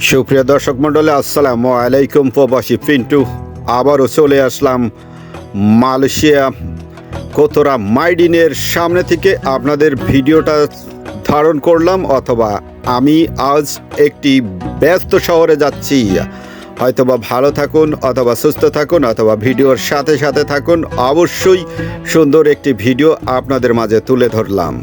সুপ্রিয় দর্শক মণ্ডলী, আসসালামু আলাইকুম প্রবাসী পিন্টু। আবারও চলে আসলাম মালয়েশিয়া কোতরা মাইডিনের সামনে থেকে আপনাদের ভিডিওটা ধারণ করলাম, অথবা আমি আজ একটি ব্যস্ত শহরে যাচ্ছি। হয়তোবা ভালো থাকুন, অথবা সুস্থ থাকুন, অথবা ভিডিওর সাথে সাথে থাকুন, অবশ্যই সুন্দর একটি ভিডিও আপনাদের মাঝে তুলে ধরলাম।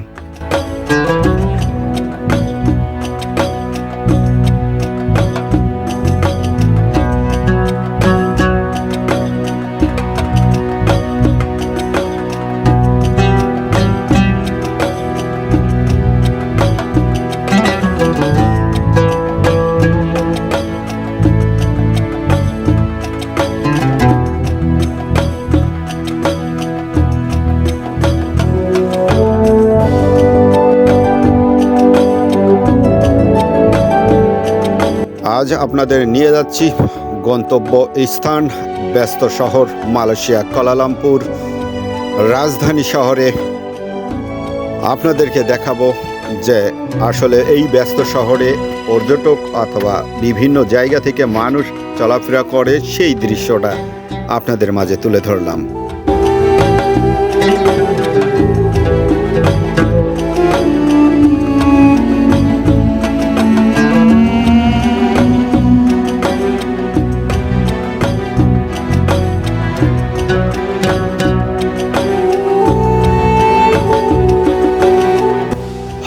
আজ আপনাদের নিয়ে যাচ্ছি গন্তব্য স্থান, ব্যস্ত শহর, মালয়েশিয়া কলালামপুর রাজধানী শহরে। আপনাদেরকে দেখাবো যে আসলে এই ব্যস্ত শহরে পর্যটক অথবা বিভিন্ন জায়গা থেকে মানুষ চলাফেরা করে সেই দৃশ্যটা আপনাদের মাঝে তুলে ধরলাম।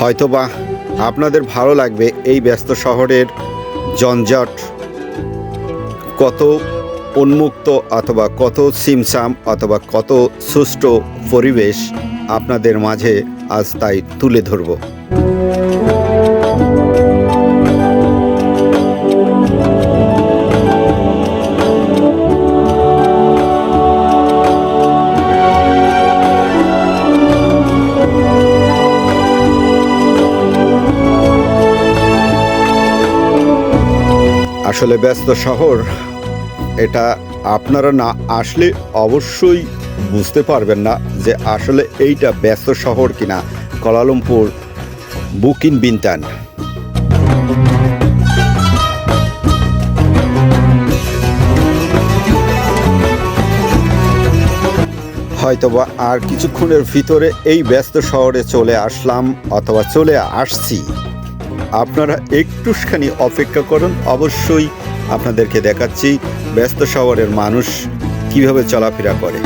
হয়তোবা আপনাদের ভালো লাগবে এই ব্যস্ত শহরের জঞ্জট। কত উন্মুক্ত অথবা কত সিমসাম অথবা কত সুষ্ঠু পরিবেশ আপনাদের মাঝে আজ তাই তুলে ধরব। আসলে ব্যস্ত শহর, এটা আপনারা না আসলে অবশ্যই বুঝতে পারবেন না যে আসলে এইটা ব্যস্ত শহর কিনা। Kuala Lumpur, Bukit Bintang. হয়তোবা আর কিছুক্ষণের ভিতরে এই ব্যস্ত শহরে চলে আসলাম অথবা চলে আসছি। আপনারা একটুখানি অপেক্ষা করুন। অবশ্যই আপনাদেরকে দেখাচ্ছি, ব্যস্ত শহরের মানুষ কীভাবে চলাফেরা করে।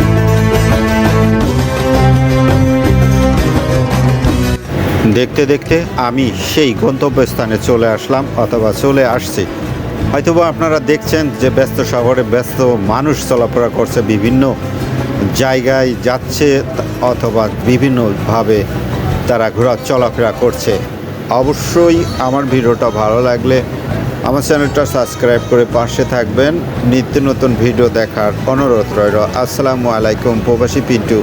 দেখতে দেখতে আমি সেই গন্তব্যস্থানে চলে আসলাম অথবা চলে আসছি। হয়তোবা আপনারা দেখছেন যে ব্যস্ত শহরে ব্যস্ত মানুষ চলাফেরা করছে, বিভিন্ন জায়গায় যাচ্ছে অথবা বিভিন্নভাবে তারা ঘোরা চলাফেরা করছে। অবশ্যই আমার ভিডিওটা ভালো লাগলে আমার চ্যানেলটা সাবস্ক্রাইব করে পাশে থাকবেন। নিত্য নতুন ভিডিও দেখার অনুরোধ রইল। আসসালামু আলাইকুম, প্রবাসী পিন্টু,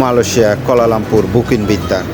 মালয়েশিয়া, কলালামপুর বুকিন বিদ্যান